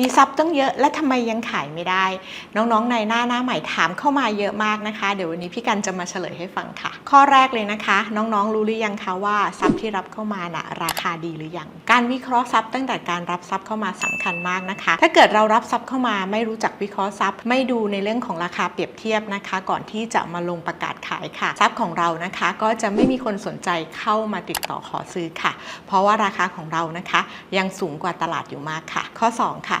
มีซับตั้งเยอะและทำไมยังขายไม่ได้ น้องๆในหน้าหน้าใหม่ถามเข้ามาเยอะมากนะคะ เดี๋ยววันนี้พี่กันจะมาเฉลยให้ฟังค่ะ ข้อแรกเลยนะคะ น้องๆรู้หรือยังคะว่าซับที่รับเข้ามาน่ะราคาดีหรือยังการวิเคราะห์ซับตั้งแต่การรับซับเข้ามาสำคัญมากนะคะ ถ้าเกิดเรารับซับเข้ามาไม่รู้จักวิเคราะห์ซับไม่ดูในเรื่องของราคาเปรียบเทียบนะคะ ก่อนที่จะมาลงประกาศขายค่ะซับของเรานะคะ ก็จะไม่มีคนสนใจเข้ามาติดต่อขอซื้อค่ะ เพราะว่าราคาของเรานะคะ ยังสูงกว่าตลาดอยู่มากค่ะ ข้อ 2 ค่ะ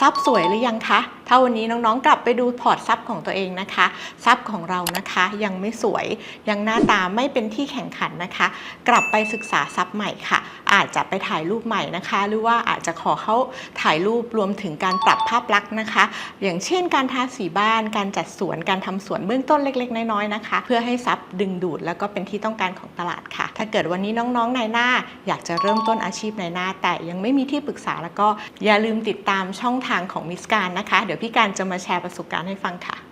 ซับสวยหรือยังคะ ถ้าวันนี้น้องๆ กลับไปดูพอร์ตซับของตัวเองนะคะซับของเรานะคะยังไม่สวย ยังหน้าตาไม่เป็นที่แข่งขันนะคะ กลับไปศึกษาซับใหม่ค่ะ อาจจะไปถ่ายรูปใหม่นะคะ หรือว่าอาจจะขอเขาถ่ายรูปรวมถึงการปรับภาพลักษณ์นะคะ อย่างเช่น การทาสีบ้าน การจัดสวน การทำสวนเบื้องต้นเล็ก ๆ น้อยๆนะคะ เพื่อให้ซับดึงดูดแล้วก็เป็นที่ต้องการของตลาดค่ะ ถ้าเกิดวันนี้น้องๆ ในหน้า อยากจะเริ่มต้นอาชีพในหน้า แต่ยังไม่มีที่ปรึกษาแล้วก็อย่าลืมติดตามช่ององทางของมิสการนะคะ เดี๋ยวพี่การจะมาแชร์ประสบการณ์ให้ฟังค่ะ